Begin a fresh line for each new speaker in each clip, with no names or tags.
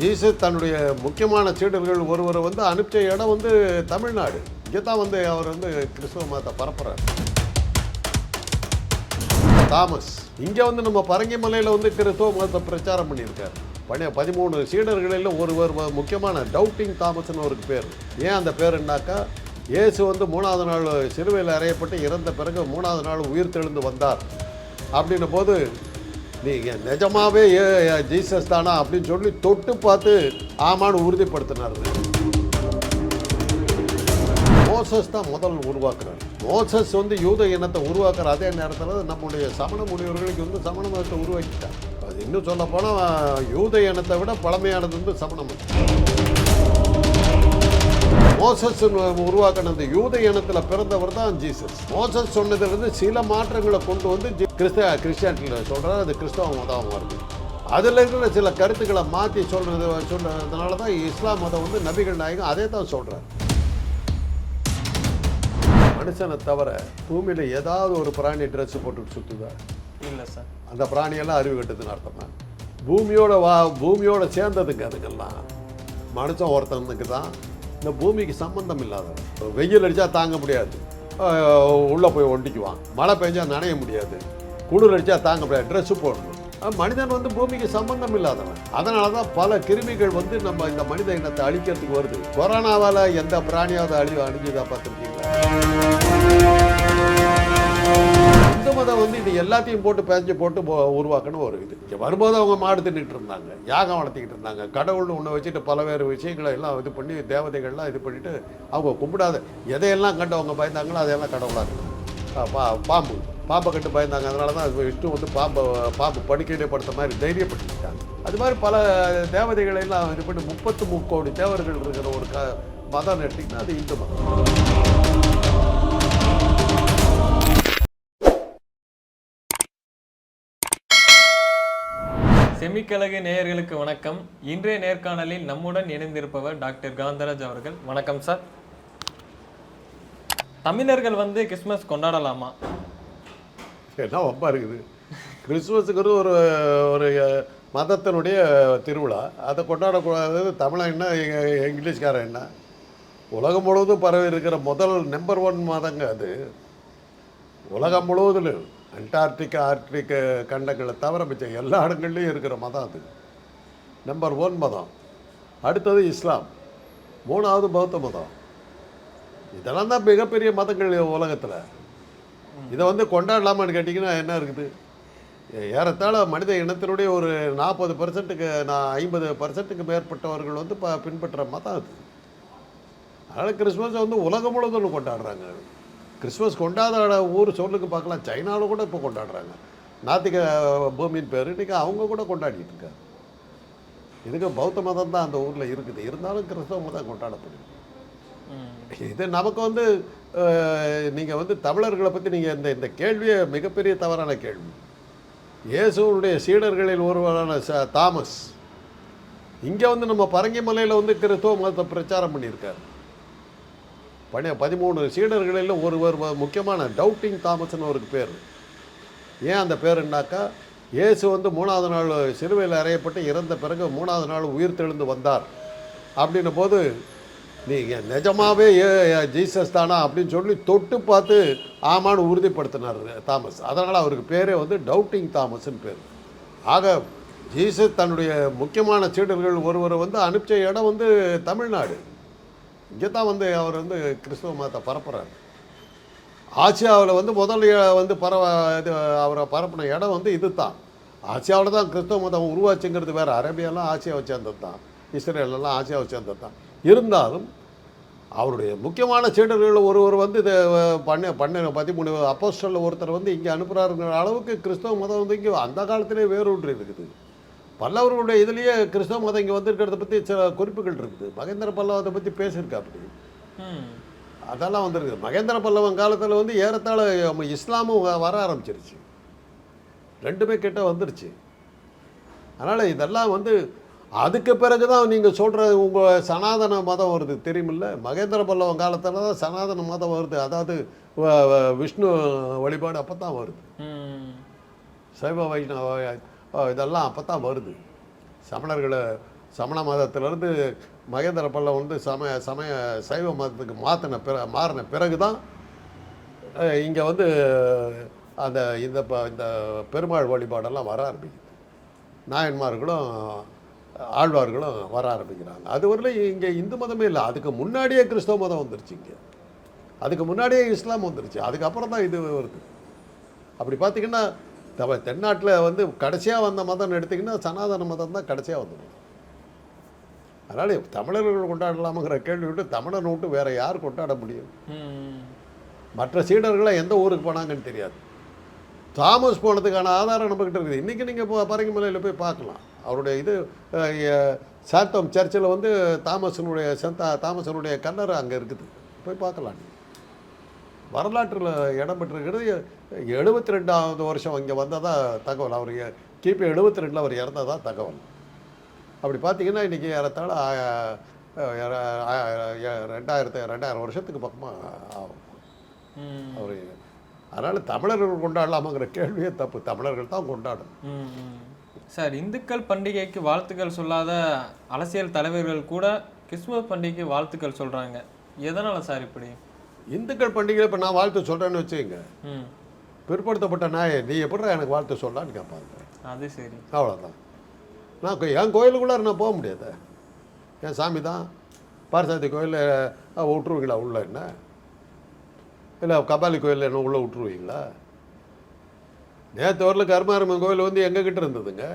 Jesus தன்னுடைய முக்கியமான சீடர்கள் ஒருவரை வந்து அனுப்பிச்ச இடம் வந்து தமிழ்நாடு. இங்கே தான் வந்து அவர் வந்து கிறிஸ்துவ மதத்தை பரப்புறார். தாமஸ் இங்கே வந்து நம்ம பரங்கிமலையில் வந்து கிறிஸ்துவ மதத்தை பிரச்சாரம் பண்ணியிருக்காரு. பழைய பதிமூணு சீடர்களில் ஒருவர் முக்கியமான டவுட்டிங் தாமஸ்னு ஒரு பேர். ஏன் அந்த பேருன்னாக்கா இயேசு வந்து மூணாவது நாள் சிறுவையில் அறையப்பட்டு இறந்த பிறகு மூணாவது நாள் உயிர் தெழுந்து வந்தார். அப்படின்னும் போது நீங்கள் நிஜமாவே ஏ ஜீசஸ் தானா அப்படின்னு சொல்லி தொட்டு பார்த்து ஆமான்னு உறுதிப்படுத்தினார். மோசஸ் தான் முதல் உருவாக்குறார். மோசஸ் வந்து யூத இனத்தை உருவாக்குற அதே நேரத்தில் நம்முடைய சமண முனிவர்களுக்கு வந்து சமண மதத்தை உருவாக்கிட்டார். அது இன்னும் சொல்ல போனால் யூத இனத்தை விட பழமையானது வந்து சமண மதம். மோசஸ் உருவாக்கின அந்த யூத இனத்தில் பிறந்தவர் தான் ஜீசஸ். மோசஸ் சொன்னதிலிருந்து சில மாற்றங்களை கொண்டு வந்து கிறிஸ்த கிறிஸ்டியானிட்டியில் சொல்கிறார் அது கிறிஸ்தவ மதம் வருது. அதில் இருக்கிற சில கருத்துக்களை மாற்றி சொல்றது சொன்னதுனால தான் இஸ்லாம் மதம் வந்து நபிகள் நாயகம் அதே தான் சொல்கிறார் மனுஷனை தவிர பூமியில் ஏதாவது ஒரு பிராணி ட்ரெஸ் போட்டுட்டு சுற்றுதா
இல்லை சார்
அந்த பிராணியெல்லாம் அறிவு கட்டுதுன்னு அர்த்தமா பூமியோட வா பூமியோட சேர்ந்ததுங்க அதுங்கெல்லாம். மனுஷன் ஒருத்தனுக்கு தான் இந்த பூமிக்கு சம்பந்தம் இல்லாத வெயில் அடித்தா தாங்க முடியாது. உள்ளே போய் ஒண்டிக்குவான். மழை பெஞ்சால் நனைய முடியாது. குளிர் அடித்தா தாங்க முடியாது. ட்ரெஸ்ஸு போடணும். மனிதன் வந்து பூமிக்கு சம்பந்தம் இல்லாதவன் அதனால தான் பல கிருமிகள் வந்து நம்ம இந்த மனித இனத்தை அழிக்கிறதுக்கு வருது. கொரோனாவால் எந்த பிராணியாவது அழி அழிஞ்சுதா பார்த்துருக்கீங்களா? மதம் வந்து இது எல்லாத்தையும் போட்டு பேஞ்சு போட்டு உருவாக்கணும் ஒரு இது. வரும்போது அவங்க மாடு தின்னுட்டு இருந்தாங்க. யாகம் வளர்த்திக்கிட்டு இருந்தாங்க. கடவுள்னு ஒன்று வச்சுட்டு பலவேறு விஷயங்களை எல்லாம் இது பண்ணி தேவதைகள்லாம் இது பண்ணிட்டு அவங்க கும்பிடாத எதையெல்லாம் கண்டு அவங்க பயந்தாங்களோ அதையெல்லாம் கடவுளாக இருக்கும் பா- பாம்பு. பாம்பை கட்டு பயந்தாங்க. அதனால தான் விஷ்ணு வந்து பாம்பை பாம்பு படுக்கையிலே படுத்த மாதிரி தைரியப்படுத்திட்டாங்க. அது மாதிரி பல தேவதைகளை எல்லாம் இது பண்ணி முப்பத்து முக்கோடி தேவர்கள் இருக்கிற ஒரு க மதம் எடுத்திங்கன்னா அது இந்து மதம்.
செமிக்கழகு நேயர்களுக்கு வணக்கம். இன்றைய நேர்காணலில் நம்முடன் இணைந்திருப்பவர் டாக்டர் காந்தராஜ் அவர்கள். வணக்கம் சார். தமிழர்கள் வந்து கிறிஸ்மஸ் கொண்டாடலாமா?
என்ன வம்பா இருக்குது. கிறிஸ்துமஸுங்கிறது ஒரு ஒரு மதத்தினுடைய திருவிழா. அதை கொண்டாடக்கூடாது. தமிழன் என்ன இங்கிலீஷ்காரன் என்ன? உலகம் முழுவதும் பரவி இருக்கிற முதல் நம்பர் ஒன் மதங்க அது. உலகம் முழுவதிலும். அண்டார்டிகா ஆர்டிக கண்டங்களை தவிர மிச்ச எல்லா இடங்கள்லையும் இருக்கிற மதம் அது. நம்பர் ஒன் மதம். அடுத்தது இஸ்லாம். மூணாவது பௌத்த மதம். இதெல்லாம் தான் மிகப்பெரிய மதங்கள் உலகத்தில். இதை வந்து கொண்டாடலாமான்னு கேட்டிங்கன்னா என்ன இருக்குது? ஏறத்தாழ மனித இனத்தினுடைய ஒரு நாற்பது பர்சன்ட்டுக்கு நான் ஐம்பது பர்சன்ட்டுக்கு மேற்பட்டவர்கள் வந்து ப பின்பற்ற மதம் அது. அதனால் கிறிஸ்மஸை வந்து உலகம் முழுவதும் கொண்டாடுறாங்க கிறிஸ்மஸ் கொண்டாட ஊர் சொல்லுக்கு பார்க்கலாம். சைனாவில் கூட இப்போ கொண்டாடுறாங்க. நாத்திக பூமியின் பேர் இன்றைக்கி அவங்க கூட கொண்டாடிட்டு இருக்காங்க. இதுக்கு பௌத்த மதம் தான் அந்த ஊரில் இருக்குது. இருந்தாலும் கிறிஸ்தவ மதம் கொண்டாடப்படுது. இது நமக்கு வந்து நீங்கள் வந்து தமிழர்களை பற்றி நீங்கள் இந்த இந்த கேள்வியே மிகப்பெரிய தவறான கேள்வி. இயேசுடைய சீடர்களில் ஒருவரான ச தாமஸ். இங்கே வந்து நம்ம பரங்கிமலையில் வந்து கிறிஸ்தவ மதத்தை பிரச்சாரம் பண்ணியிருக்காரு. பழைய பதிமூணு சீடர்களில் ஒருவர் முக்கியமான டவுட்டிங் தாமஸ்னு ஒரு பேர். ஏன் அந்த பேருன்னாக்கா இயேசு வந்து மூணாவது நாள் சிறுவையில் அறையப்பட்டு இறந்த பிறகு மூணாவது நாள் உயிர் தெழுந்து வந்தார். அப்படின்ன போது நீங்கள் நிஜமாவே ஏ ஜீசஸ் தானா அப்படின்னு சொல்லி தொட்டு பார்த்து ஆமான்னு உறுதிப்படுத்தினார் தாமஸ். அதனால் அவருக்கு பேரே வந்து டவுட்டிங் தாமஸ்னு பேர். ஆக ஜீசஸ் தன்னுடைய முக்கியமான சீடர்கள் ஒருவரை வந்து அனுப்பிச்ச இடம் வந்து தமிழ்நாடு. இங்கே தான் வந்து அவர் வந்து கிறிஸ்தவ மதத்தை பரப்புகிறார் ஆசியாவில் வந்து முதல் வந்து பரவ இது அவரை பரப்பின இடம் வந்து இது தான் ஆசியாவில் தான் கிறிஸ்தவ மதம் உருவாச்சுங்கிறது வேறு. அரேபியாலாம் ஆசியாவை சேர்ந்தது தான் இஸ்ரேலெல்லாம் ஆசியாவை சேர்ந்தது தான் இருந்தாலும் அவருடைய முக்கியமான சீடர்களில் ஒருவர் வந்து இதை பண்ண பண்ண பதிமூணு அப்போஸ்டலில் ஒருத்தர் வந்து இங்கே அனுப்புகிறாருங்கிற அளவுக்கு கிறிஸ்தவ மதம் வந்து இங்கே அந்த காலத்திலே வேரூன்றி இருக்குது. பல்லவர்களுடைய இதுலேயே கிறிஸ்தவ மதம் இங்கே வந்திருக்கிறத பற்றி சில குறிப்புகள் இருக்குது. மகேந்திர பல்லவத்தை பற்றி பேசியிருக்கா அப்படி?
ம்,
அதெல்லாம் வந்திருக்கு மகேந்திர பல்லவன் காலத்தில் வந்து ஏறத்தாழ நம்ம இஸ்லாமும் வர ஆரம்பிச்சிருச்சு. ரெண்டுமே கிட்ட வந்துருச்சு. அதனால் இதெல்லாம் வந்து அதுக்கு பிறகு தான் நீங்கள் சொல்கிற உங்கள் சனாதன மதம் வருது. தெரியுமில்ல? மகேந்திர பல்லவன் காலத்தில் தான் சனாதன மதம் வருது. அதாவது விஷ்ணு வழிபாடு அப்போ தான் வருது சைவ வைஷ்ணவ இதெல்லாம் அப்போ தான் வருது. சமணர்களை சமண மதத்திலேருந்து மகேந்திர பள்ளம் வந்து சமய சமய சைவ மதத்துக்கு மாற்றின பிற மாறின பிறகு தான் இங்கே வந்து அந்த இந்த ப- இந்த பெருமாள் வழிபாடெல்லாம் வர ஆரம்பிக்குது. நாயன்மார்களும் ஆழ்வார்களும் வர ஆரம்பிக்கிறாங்க. அது வரலையும் இங்கே இந்து மதமே இல்லை. அதுக்கு முன்னாடியே கிறிஸ்தவ மதம் வந்துருச்சு இங்கே. அதுக்கு முன்னாடியே இஸ்லாம் வந்துருச்சு. அதுக்கப்புறம் தான் இது வருது. அப்படி பார்த்தீங்கன்னா தவ தென்னாட்டில் வந்து கடைசியாக வந்த மதம்னு எடுத்திங்கன்னா சனாதன மதம் தான் கடைசியாக வந்தது. அதனால் தமிழர்கள் கொண்டாடலாமுங்கிற கேள்வி விட்டு தமிழனை விட்டு வேறு யார் கொண்டாட முடியும்? மற்ற சீடர்களை எந்த ஊருக்கு போனாங்கன்னு தெரியாது. தாமஸ் போனதுக்கான ஆதாரம் நம்மக்கிட்ட இருக்குது. இன்றைக்கி நீங்கள் இப்போ பரங்கிமலையில் போய் பார்க்கலாம். அவருடைய இது சாத்தம் சர்ச்சில் வந்து தாமஸனுடைய செந்தா தாமஸனுடைய கல்லறை அங்கே இருக்குது. போய் பார்க்கலாம். வரலாற்றில் இடம் பெற்றிருக்கிறது. எழுபத்தி ரெண்டாவது வருஷம் இங்கே வந்ததா தகவல். அவர் கிபி எழுபத்தி ரெண்டில் அவர் இறந்ததா தகவல். அப்படி பார்த்தீங்கன்னா இன்றைக்கி ஏறத்தாழ ரெண்டாயிரத்து ரெண்டாயிரம் வருஷத்துக்கு பக்கமாக ஆகும். அவர் அதனால் தமிழர்கள் கொண்டாடலாமாங்கிற கேள்வியே தப்பு. தமிழர்கள் தான் கொண்டாடணும்.
ம், ம். சார் இந்துக்கள் பண்டிகைக்கு வாழ்த்துக்கள் சொல்லாத அரசியல் தலைவர்கள் கூட கிறிஸ்துமஸ் பண்டிகைக்கு வாழ்த்துக்கள் சொல்றாங்க. எதனால சார் இப்படி?
இந்துக்கள் பண்டிகையில் இப்போ நான் வாழ்த்து சொல்கிறேன்னு வச்சுக்கங்க. பிற்படுத்தப்பட்ட நாயை நீ எப்படிடா எனக்கு வாழ்த்து சொல்லலான்னு கேட்பாங்க.
அது சரி.
அவ்வளோதான் நான் என் கோயிலுக்குள்ளார நான் போக முடியாது. என் சாமி தான். பாரசாதி கோயிலில் விட்டுருவீங்களா உள்ள என்ன? இல்லை கபாலி கோயிலில் என்ன உள்ளே விட்டுருவீங்களா? நேற்று வரல கருமாரம்மன் கோயில் வந்து எங்கள் கிட்ட இருந்ததுங்க.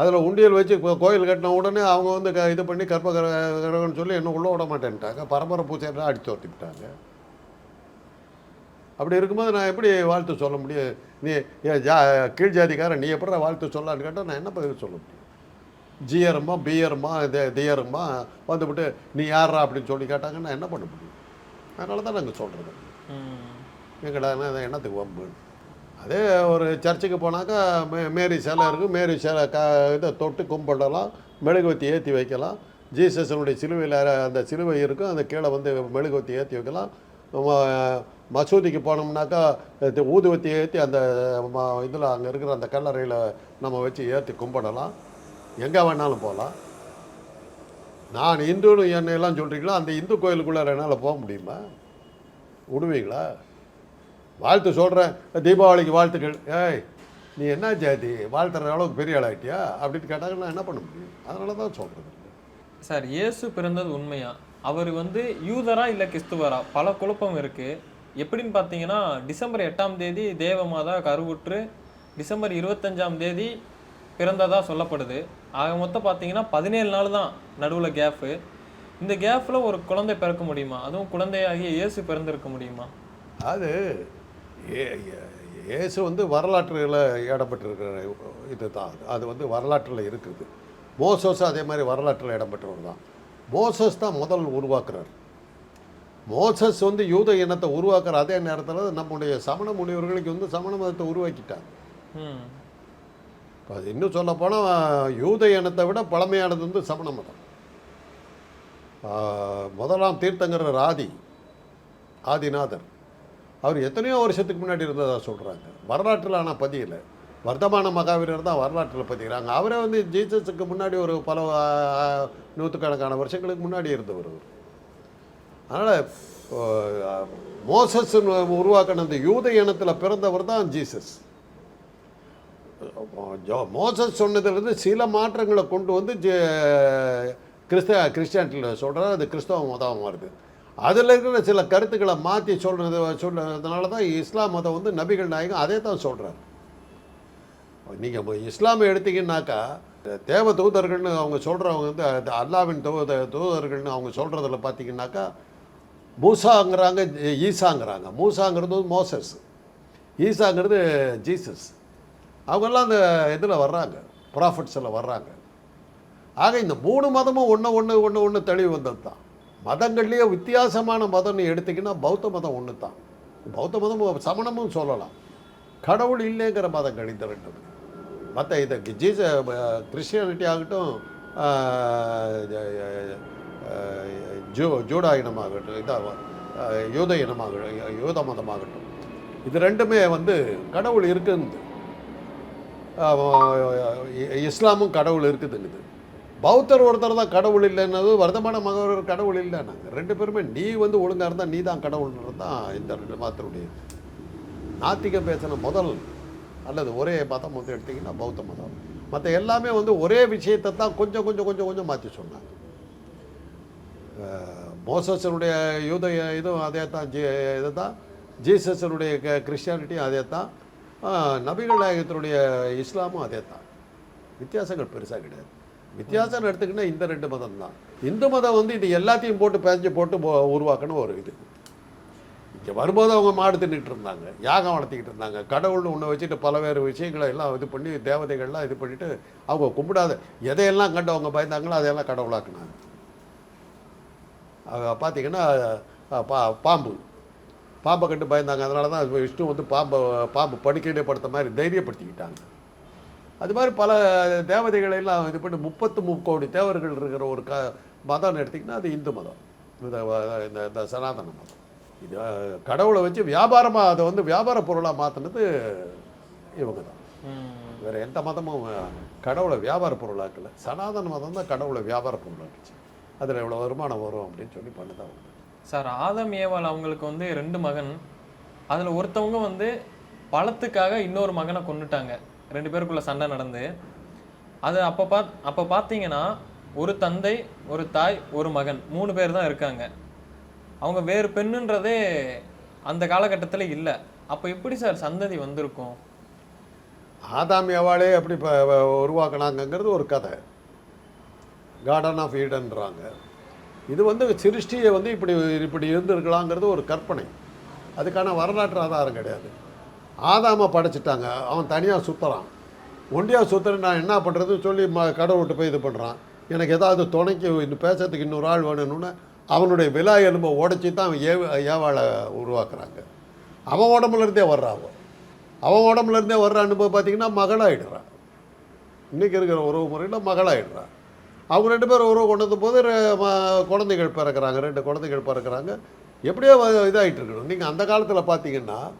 அதில் உண்டியல் வச்சு கோயில் கட்டின உடனே அவங்க வந்து க இது பண்ணி கற்ப கரகன்னு சொல்லி என்ன உள்ளே விட மாட்டேன்ட்டாங்க. பரம்பரை பூச்சைலாம் அடித்து ஓட்டிவிட்டாங்க அப்படி இருக்கும்போது நான் எப்படி வாழ்த்து சொல்ல முடியும்? நீ ஜா கீழ் ஜாதிக்காரன் நீ எப்படா வாழ்த்து சொல்லலான்னு கேட்டால் நான் என்ன பதில் சொல்ல முடியும்? ஜியருமா பியருமா தியருமா வந்துவிட்டு நீ யாரா அப்படின்னு சொல்லி கேட்டாங்க நான் என்ன பண்ண முடியும்? அதனால தான் நாங்கள் சொல்கிறது எங்கடா என்ன என்னத்துக்கு வம்பு? அதே ஒரு சர்ச்சுக்கு போனாக்கா மே மேரி சிலை இருக்குது மேரி சிலை க இதை தொட்டு கும்பிடலாம். மெழுகுவத்தி ஏற்றி வைக்கலாம். ஜீசஸனுடைய சிலுவையில் அந்த சிலுவை இருக்கும். அந்த கீழே வந்து மெழுகுவத்தி ஏற்றி வைக்கலாம். மசூதிக்கு போனோம்னாக்கா ஊதுவத்தி ஏற்றி அந்த இதில் அங்கே இருக்கிற அந்த கல்லறையில் நம்ம வச்சு ஏற்றி கும்பிடலாம். எங்கே வேணாலும் போகலாம் நான் இந்துன்னு என்னையெல்லாம் சொல்கிறீங்களோ அந்த இந்து கோயிலுக்குள்ளே என்னால் போக முடியுமா? விடுவீங்களா? வாழ்த்து சொல்கிறேன் தீபாவளிக்கு வாழ்த்துக்கள். ஏய் நீ என்ன ஜாதி? வாழ்த்துற அளவுக்கு பெரிய ஆளாயிட்டியா அப்படின்னு கேட்டாங்க நான் என்ன பண்ண முடியும்? அதனால தான் சொல்கிறது
சார் இயேசு பிறந்தது உண்மையாக அவர் வந்து யூதரா இல்லை கிறிஸ்துவரா? பல குழப்பம் இருக்குது எப்படின்னு பார்த்தீங்கன்னா டிசம்பர் எட்டாம் தேதி தேவமாதா கருவுற்று டிசம்பர் இருபத்தஞ்சாம் தேதி பிறந்ததாக சொல்லப்படுது. ஆக மொத்தம் பார்த்தீங்கன்னா பதினேழு நாள் தான் நடுவில் கேஃபு இந்த கேஃபில் ஒரு குழந்தை பிறக்க முடியுமா? அதுவும் குழந்தையாகிய இயேசு பிறந்திருக்க முடியுமா?
அது ஏ- இயேசு வந்து வரலாற்றில் இடம்பெற்றிருக்கிற இது தான் அது வந்து வரலாற்றில் இருக்குது. மோசஸ் அதே மாதிரி வரலாற்றில் இடம்பெற்றவர் தான். மோசஸ் தான் முதல் உருவாக்குறார். மோசஸ் வந்து யூத இனத்தை உருவாக்குற அதே நேரத்தில் நம்முடைய சமண முனிவர்களுக்கு வந்து சமண மதத்தை உருவாக்கிட்டாங்க இப்போ அது இன்னும் சொல்ல போனால் யூத இனத்தை விட பழமையானது வந்து சமண மதம். முதலாம் தீர்த்தங்கரர் ஆதி ஆதிநாதர். அவர் எத்தனையோ வருஷத்துக்கு முன்னாடி இருந்ததா சொல்கிறாங்க வரலாற்றில் ஆனால் பதியலை வர்த்தமான மகாவீரர் தான் வரலாற்றில் பதிகிறாங்க அவரே வந்து ஜீசஸுக்கு முன்னாடி ஒரு பல நூற்றுக்கணக்கான வருஷங்களுக்கு முன்னாடி இருந்தவர் அதனால் மோசஸ் உருவாக்கின அந்த யூத இனத்தில் பிறந்தவர் தான் ஜீசஸ். ஜோ மோசஸ் சொன்னதுலேருந்து சில மாற்றங்களை கொண்டு வந்து ஜே- கிறிஸ்த கிறிஸ்டியானிட்டியில் சொல்கிறார் அது கிறிஸ்தவ மதம் வருது. அதில் இருக்கிற சில கருத்துக்களை மாற்றி சொல்கிறது சொல்கிறதுனால தான் இஸ்லாம் மதம் வந்து நபிகள் நாயகம் அதே தான் சொல்கிறார் நீங்கள் இஸ்லாமை எடுத்தீங்கன்னாக்கா தேவ தூதர்கள்னு அவங்க சொல்கிறவங்க வந்து அல்லாவின் தூ தூதர்கள்னு அவங்க சொல்கிறதுல பார்த்தீங்கன்னாக்கா மூசாங்கிறாங்க ஈசாங்கிறாங்க. மூசாங்கிறது மோசஸ். ஈசாங்கிறது ஜீசஸ். அவங்கெல்லாம் அந்த இதில் வர்றாங்க. ப்ராஃபிட்ஸில் வர்றாங்க. ஆக இந்த மூணு மதமும் ஒன்று ஒன்று ஒன்று ஒன்று தெளிவு வந்தது தான். மதங்கள்லேயே வித்தியாசமான மதம்னு எடுத்திங்கன்னா பௌத்த மதம் ஒன்று தான் பௌத்த மதம் சமணமும் சொல்லலாம். கடவுள் இல்லைங்கிற மதங்கள் இந்த ரெண்டு மற்ற இது ஜீச கிறிஸ்டியானிட்டி ஆகட்டும் ஜூ ஜூடா இனமாகட்டும் இதாக யூத இனமாகட்டும் யூத மதமாகட்டும். இது ரெண்டுமே வந்து கடவுள் இருக்குன்னு இ- இஸ்லாமும் கடவுள் இருக்குதுங்குது பௌத்தர் ஒருத்தர் தான் கடவுள் இல்லைன்னது வர்த்தமான மகவர் கடவுள் இல்லைன்னாங்க. ரெண்டு பேருமே நீ வந்து ஒழுங்காக இருந்தால் நீ தான் கடவுள்ன்றது தான் இந்த ரெண்டு மதத்தினுடைய நாத்திகம் பேசின முதல் அல்லது ஒரே மதம் வந்து எடுத்திங்கன்னா பௌத்த மதம் மற்ற எல்லாமே வந்து ஒரே விஷயத்தை தான் கொஞ்சம் கொஞ்சம் கொஞ்சம் கொஞ்சம் மாற்றி சொன்னாங்க. மோசஸனுடைய யூத இதுவும் அதே தான் ஜி இது தான். ஜீசஸனுடைய க கிறிஸ்டியானிட்டியும் அதே தான். நபிகள் நாயகத்தினுடைய இஸ்லாமும் அதே தான். வித்தியாசங்கள் பெருசாக கிடையாது. வித்தியாசம் எடுத்துக்கிட்டால் இந்த ரெண்டு மதம் தான் இந்து மதம் வந்து இது எல்லாத்தையும் போட்டு பேஞ்சு போட்டு உருவாக்கணும் ஒரு இது. வரும்போது அவங்க மாடு தின்னுட்டு இருந்தாங்க யாகம் வளர்த்திக்கிட்டு இருந்தாங்க. கடவுள்னு ஒன்று வச்சுட்டு பலவேறு விஷயங்களை எல்லாம் இது பண்ணி தேவதைகள்லாம் இது பண்ணிட்டு அவங்க கும்பிடாத எதையெல்லாம் கண்டு அவங்க பயந்தாங்களோ அதையெல்லாம் கடவுளாக்குனாங்க. பார்த்தீங்கன்னா பா பாம்பு. பாம்பை கண்டு பயந்தாங்க. அதனால தான் விஷ்ணு வந்து பாம்பை பாம்பு படுக்கையிலே படுத்த மாதிரி தைரியப்படுத்திக்கிட்டாங்க. அது மாதிரி பல தேவதைகளை எல்லாம் இது பண்ணி முப்பத்து முக்கோடி தேவர்கள் இருக்கிற ஒரு க மதம்னு எடுத்திங்கன்னா அது இந்து மதம். இந்த இந்த இந்த சனாதன மதம். இது கடவுளை வச்சு வியாபாரமாக அதை வந்து வியாபார பொருளாக மாற்றினது இவங்க தான். வேறு எந்த மதமும் கடவுளை வியாபார பொருளாக்கல. சனாதன மதம் தான் கடவுளை வியாபார பொருளாக்குச்சு. அதில் இவ்வளோ வருமானம் வரும் அப்படின்னு சொல்லி பண்ணுதான்
சார் ஆதம் ஏவாள் அவங்களுக்கு வந்து ரெண்டு மகன். அதுல ஒருத்தவங்க வந்து பழத்துக்காக இன்னொரு மகனை கொன்னுட்டாங்க. ரெண்டு பேருக்குள்ள சண்டை நடந்து. அது அப்போ பாத் அப்போ பார்த்தீங்கன்னா ஒரு தந்தை ஒரு தாய் ஒரு மகன். மூணு பேர் தான் இருக்காங்க. அவங்க வேறு பெண்ணுன்றதே அந்த காலகட்டத்தில் இல்லை. அப்போ எப்படி சார் சந்ததி வந்திருக்கும்?
ஆதாம் எவாளே எப்படி இப்போ உருவாக்குனாங்கங்கிறது ஒரு கதை. கார்டன் ஆஃப் ஈடன்றாங்க இது வந்து சிருஷ்டியை வந்து இப்படி இப்படி இருந்திருக்கலாங்கிறது ஒரு கற்பனை. அதுக்கான வரலாற்று ஆதாரம் கிடையாது. ஆதாமை படைச்சிட்டாங்க. அவன் தனியாக சுற்றுறான் ஒண்டியாக சுற்றுறேன் நான் என்ன பண்ணுறதுன்னு சொல்லி ம கடவுள்கிட்ட போய் இது பண்ணுறான் எனக்கு ஏதாவது துணைக்கு இன்னும் பேசுறதுக்கு இன்னொரு ஆள் வேணும்னு அவனுடைய விழா எலும்பை உடச்சி தான் அவன் ஏவ ஏவாளை உருவாக்குறாங்க. அவன் உடம்புல இருந்தே வர்றான் அவன். அவன் உடம்புல இருந்தே வர்ற அனுபவம் பார்த்தீங்கன்னா மகளாயிடுறான் இன்றைக்கி இருக்கிற உறவு முறையில் மகளாயிடுறான் அவங்க ரெண்டு பேரும் உறவு கொண்டு வந்த போது ம- குழந்தைகள் பிறக்கிறாங்க. ரெண்டு குழந்தைகள் பிறக்கிறாங்க. எப்படியோ இதாயிட்டு இருக்கணும். நீங்கள் அந்த காலத்தில் பார்த்தீங்கன்னா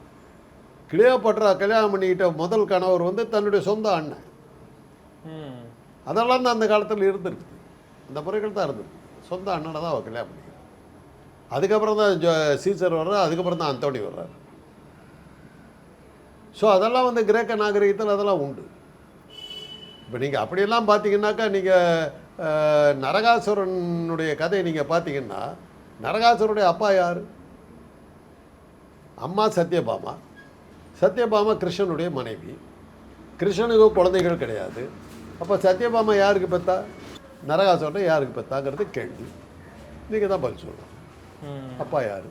கிளியோபட்ரா கல்யாணம் பண்ணிக்கிட்ட முதல் கணவர் வந்து தன்னுடைய சொந்த அண்ணன். அதெல்லாம் தான் அந்த காலத்தில் இருந்திருக்குது இந்த முறைகள் தான் இருந்திருக்கு. சொந்த அண்ணனை தான் அவள் கல்யாணம் பண்ணிக்கிறான். அதுக்கப்புறம் தான் ஜோ சீசர் வர்றார் அதுக்கப்புறம் தான் அந்தோணி வர்றார். ஸோ அதெல்லாம் வந்து கிரேக்க நாகரிகத்தில் அதெல்லாம் உண்டு. இப்போ நீங்கள் அப்படியெல்லாம் பார்த்தீங்கன்னாக்கா நீங்கள் நரகாசுரனுடைய கதையை நீங்கள் பார்த்தீங்கன்னா நரகாசுரனுடைய அப்பா யார்? அம்மா சத்யபாமா. சத்யபாமா கிருஷ்ணனுடைய மனைவி. கிருஷ்ணனுக்கு குழந்தைகள் கிடையாது. அப்போ சத்யபாமா யாருக்கு பெற்றா நரகாசுரன் யாருக்கு பெத்தாங்கிறது கேள்வி. நீங்கள் தான் பதில் சொல்லணும். அப்பா யார்?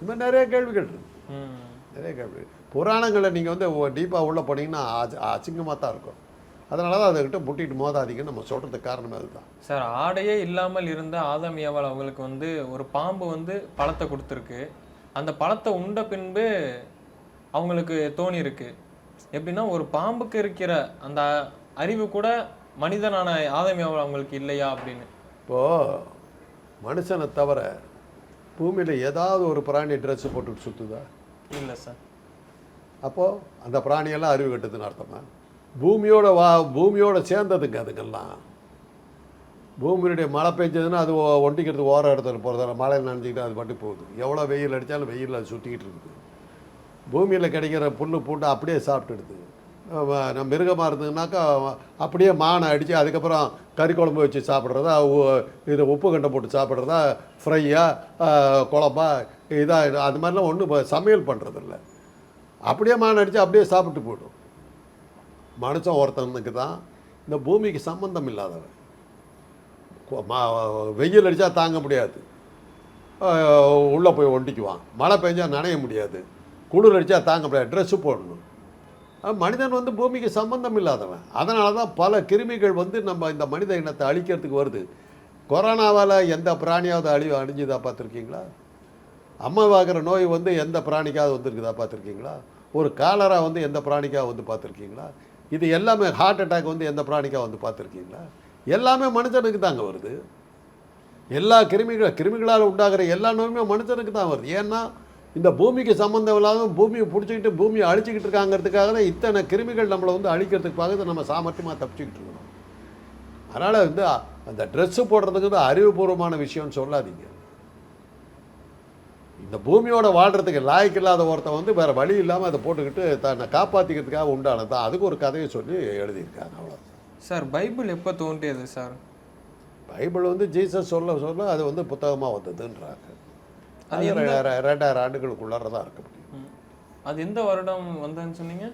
இந்த மாதிரி நிறைய கேள்விகள் இருக்கு.
ம்.
நிறைய கேள்வி. புராணங்களை நீங்கள் வந்து டீப்பாக உள்ளே போனீங்கன்னா அசிங்கமாக தான் இருக்கும். அதனால தான் அதுக்கிட்ட முட்டிட்டு மோதாதீங்கன்னு நம்ம சொல்கிறதுக்கு காரணமே அதுதான்.
சார் ஆடையே இல்லாமல் இருந்த ஆதம் ஏவாள் அவங்களுக்கு வந்து ஒரு பாம்பு வந்து பழத்தை கொடுத்துருக்கு. அந்த பழத்தை உண்ட பின்பு அவங்களுக்கு தோணி இருக்கு எப்படின்னா ஒரு பாம்புக்கு இருக்கிற அந்த அறிவு கூட மனிதனான ஆதம் அவங்களுக்கு இல்லையா அப்படின்னு?
இப்போது மனுஷனை தவிர பூமியில் ஏதாவது ஒரு பிராணி ட்ரெஸ்ஸு போட்டுட்டு சுற்றுதா
இல்லை சார்
அப்போது அந்த பிராணியெல்லாம் அறிவு கட்டுதுன்னு அர்த்தமா? பூமியோட வா பூமியோட சேர்ந்ததுங்க அதுங்கெல்லாம். பூமியினுடைய மழை பெஞ்சதுன்னா அது ஒ- ஒண்டிக்கிறதுக்கு ஓர இடத்துல போகிறதால மழையில் நனைஞ்சிக்கிட்டு அது பாட்டு போகுது. எவ்வளோ வெயில் அடித்தாலும் வெயிலில் அது சுற்றிக்கிட்டு இருக்குது. பூமியில் கிடைக்கிற புல் பூண்டு அப்படியே சாப்பிட்டுடுது. மிருகமாக இருந்ததுனாக்கா அப்படியே மானை அடித்து அதுக்கப்புறம் கறி குழம்பு வச்சு சாப்பிட்றதா உ- இது உப்பு கண்டை போட்டு சாப்பிட்றதா ஃப்ரையாக குழம்பா இதாக அது மாதிரிலாம் ஒன்றும் சமையல் பண்ணுறதில்ல அப்படியே மானை அடித்து அப்படியே சாப்பிட்டு போயிடும். மனுஷன் ஒருத்தனுக்கு தான் இந்த பூமிக்கு சம்பந்தம் இல்லாதவன். மா- வெயில் அடித்தா தாங்க முடியாது. உள்ளே போய் ஒண்டிக்குவான். மழை பெஞ்சால் நனைய முடியாது. குளிர் அடித்தா தாங்க முடியாது. ட்ரெஸ்ஸு போடணும். மனிதன் வந்து பூமிக்கு சம்பந்தம் இல்லாதவன். அதனால தான் பல கிருமிகள் வந்து நம்ம இந்த மனித இனத்தை அழிக்கிறதுக்கு வருது. கொரோனாவால் எந்த பிராணியாவது அழிவு அழிஞ்சுதா பார்த்துருக்கீங்களா? அம்மாவாகிற நோய் வந்து எந்த பிராணிக்காவது வந்திருக்குதா பார்த்துருக்கீங்களா? ஒரு காலரா வந்து எந்த பிராணிக்காக வந்து பார்த்துருக்கீங்களா? இது எல்லாமே ஹார்ட் அட்டாக் வந்து எந்த பிராணிக்காக வந்து பார்த்துருக்கீங்களா? எல்லாமே மனுஷனுக்கு தாங்க வருது. எல்லா கிருமிகள் கிருமிகளால் உண்டாகிற எல்லா நோயுமே மனுஷனுக்கு தான் வருது. ஏன்னா இந்த பூமிக்கு சம்மந்தம் இல்லாத பூமியை பிடிச்சிக்கிட்டு பூமியை அழிச்சிக்கிட்டு இருக்காங்கிறதுக்காக தான் இத்தனை கிருமிகள் நம்மளை வந்து அழிக்கிறதுக்கு பார்த்து நம்ம சாமர்த்தியமாக தப்பிச்சுக்கிட்டு இருக்கணும். அதனால் வந்து அந்த ட்ரெஸ்ஸு போடுறதுக்கு அறிவுபூர்வமான விஷயம்னு சொல்லாதீங்க. இந்த பூமியோட வாழ்கிறதுக்கு லாய்க்கு இல்லாத ஒருத்தன் வந்து வேறு வழி இல்லாமல் அதை போட்டுக்கிட்டு தன்னை காப்பாற்றிக்கிறதுக்காக உண்டானது தான். அதுக்கு ஒரு கதையை சொல்லி எழுதியிருக்காங்க அவ்வளோ
சார் பைபிள் எப்போ தோன்றியது சார்?
பைபிள் வந்து ஜீசஸ் சொல்ல சொல்ல அது வந்து புத்தகமாக வந்ததுன்றாங்க. அது ரெண்டாயிரம் ஆண்டுகளுக்குள்ளார தான் இருக்க முடியும்.
அது எந்த வருடம் வந்ததுன்னு சொன்னீங்க?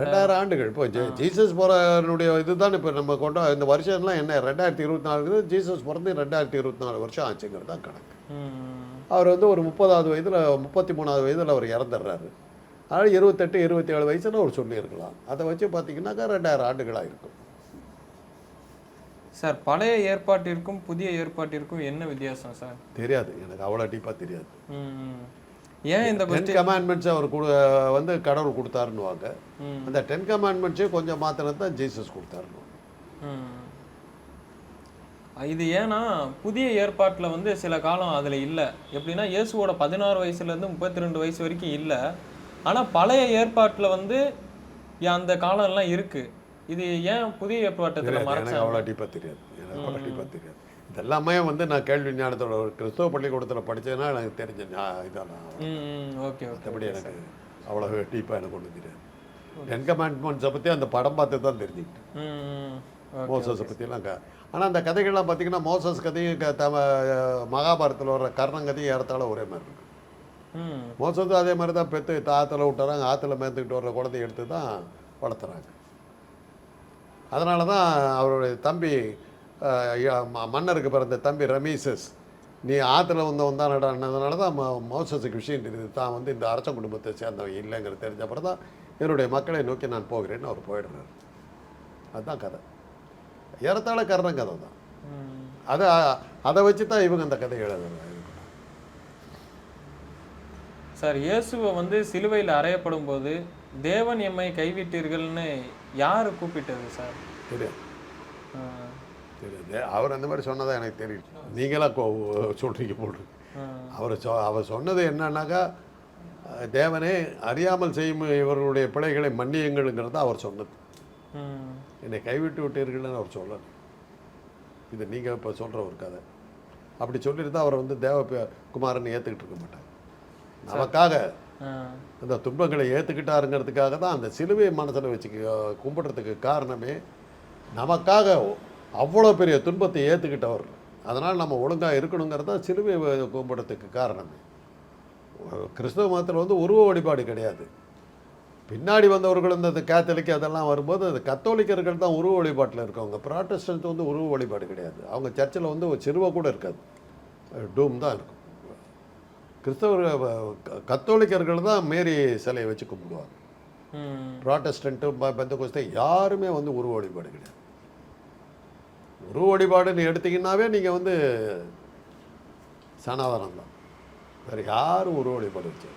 ரெண்டாயிரம் ஆண்டுகள். இப்போ ஜீசஸ் போகிறனுடைய இதுதான் இப்போ நம்ம கொண்டா இந்த வருஷம்லாம் என்ன? ரெண்டாயிரத்தி இருபத்தி நாலு ஜீசஸ் பிறந்து ரெண்டாயிரத்தி இருபத்தி நாலு வருஷம் ஆச்சுங்கிறது தான் கணக்கு. அவர் வந்து ஒரு முப்பதாவது வயதில் முப்பத்தி மூணாவது வயதில் அவர் இறந்துடுறாரு அதனால் இருபத்தெட்டு இருபத்தி ஏழு வயசுல அவர் சொல்லியிருக்கலாம். அதை வச்சு பார்த்தீங்கன்னாக்கா ரெண்டாயிரம் ஆண்டுகளாக இருக்கும்.
சார் பழைய ஏற்பாட்டிற்கும் புதிய ஏற்பாட்டிற்கும் என்ன வித்தியாசம் சார்?
தெரியாது. எனக்கு அவ்வளோ டீப்பாக தெரியாது.
ஏன் இந்த
டென் கமாண்ட்மெண்ட்ஸ் அவர் வந்து கடவுள் கொடுத்தாருன்னுவாங்க. அந்த டென் கமாண்ட்மெண்ட்ஸே கொஞ்சம் மாத்தினது தான் ஜீசஸ் கொடுத்தாருன்னு.
இது ஏன்னா புதிய ஏற்பாட்டில் வந்து சில காலம் அதில் இல்லை. எப்படின்னா இயேசுவோட பதினாறு வயசுலேருந்து முப்பத்தி ரெண்டு வயசு வரைக்கும் இல்லை. ஆனால் பழைய ஏற்பாட்டில் வந்து அந்த காலம்லாம் இருக்கு. இது ஏன் புதிய ஏற்பாட்டத்தில்
எனக்கு அவ்வளோ டீப்பாக தெரியாது. எனக்கு அவ்வளோ டீப்பாக தெரியாது. இதெல்லாமே வந்து நான் கேள்வி ஞானத்தோட ஒரு கிறிஸ்தவ பள்ளிக்கூடத்தில் படிச்சதுன்னா எனக்கு தெரிஞ்ச இதான்?
ஓகே
மற்றபடி எனக்கு அவ்வளோ டீப்பாக எனக்கு ஒன்றும் தெரியாது. டென் கமாண்ட்மெண்ட்ஸை பற்றி அந்த படம் பார்த்து தான் தெரிஞ்சுக்கிட்டேன். மோசஸை பற்றிலாம் க ஆனால் அந்த கதைகள்லாம் பார்த்தீங்கன்னா மோசஸ் கதையும் க தம மகாபாரத்தில் வர்ற கர்ணன் கதையும் ஏறத்தாழ ஒரே மாதிரி இருக்கு
ம்.
மோசஸும் அதே மாதிரி தான் பெற்று ஆற்றுல விட்டுறாங்க ஆற்றுல மேத்துக்கிட்டு வர்ற குழந்தைய எடுத்து தான் வளர்த்துறாங்க. அதனால தான் அவருடைய தம்பி மன்னருக்கு பிறந்த தம்பி ரமீசஸ் நீ ஆற்றுல வந்தவன் தான் நடனதுனால தான் மோசஸுக்கு விஷயம் தெரியுது. தான் வந்து இந்த அரச குடும்பத்தை சேர்ந்தவன் இல்லைங்கிறது தெரிஞ்ச அப்புறம் தான் என்னுடைய மக்களை நோக்கி நான் போகிறேன்னு அவர் போயிடுறாரு. அதுதான் கதை. ஏறத்தாழ கர்ணன் கதை தான். அதை அதை வச்சு தான் இவங்க அந்த கதை எழுதுறாங்க.
சார் இயேசுவை வந்து சிலுவையில் அறையப்படும் போது தேவன் எம்மை கைவிட்டீர்கள்னு யார் கூப்பிட்டது சார்?
தெரியாது. தெரியாது. அவர் அந்த மாதிரி சொன்னதா எனக்கு தெரியும் நீங்களா கோ- சொல்றீங்க போட்டு
ஆ.
அவர் சொ அவர் சொன்னது என்னன்னாக்கா தேவனே அறியாமல் செய்யும் இவர்களுடைய பிழைகளை மன்னியுங்கள்ங்கிறது அவர் சொன்னது. என்னை கைவிட்டு விட்டீர்கள்னு அவர் சொல்லல. இது நீங்கள் இப்போ சொல்கிற ஒரு கதை. அப்படி சொல்லியிருந்தா அவர் வந்து தேவ குமாரன் ஏற்றுக்கிட்டு இருக்க மாட்டார். நமக்காக. அந்த துன்பங்களை ஏற்றுக்கிட்டாருங்கிறதுக்காக தான் அந்த சிலுவை மனசில் வச்சு கும்பிட்றதுக்கு காரணமே நமக்காக அவ்வளோ பெரிய துன்பத்தை ஏற்றுக்கிட்டவர் அதனால் நம்ம ஒழுங்காக இருக்கணுங்கிறது தான் சிலுவை கும்பிட்றதுக்கு காரணமே. கிறிஸ்தவ மதத்தில் வந்து உருவ வழிபாடு கிடையாது. பின்னாடி வந்தவர்கள் இந்த கேத்தலிக் அதெல்லாம் வரும்போது அது கத்தோலிக்கர்கள் தான் உருவ வழிபாட்டில் இருக்கவங்க. ப்ராட்டஸ்டன்ட் வந்து உருவ வழிபாடு கிடையாது. அவங்க சர்ச்சில் வந்து ஒரு சிறுவை கூட இருக்காது. டூம் தான் இருக்கும். கிறிஸ்தவர்கள் க- கத்தோலிக்கர்கள் தான் மேரி சிலையை வச்சு கும்பிடுவாங்க.
ம்.
ப்ராட்டஸ்டண்ட்டு பெந்த கோஸ்தை யாருமே வந்து உருவ வழிபாடு கிடையாது. உருவ வழிபாடுன்னு எடுத்தீங்கன்னாவே நீங்கள் வந்து சனாதனம் தான் வேறு யாரும் உருவ வழிபாடு வச்சு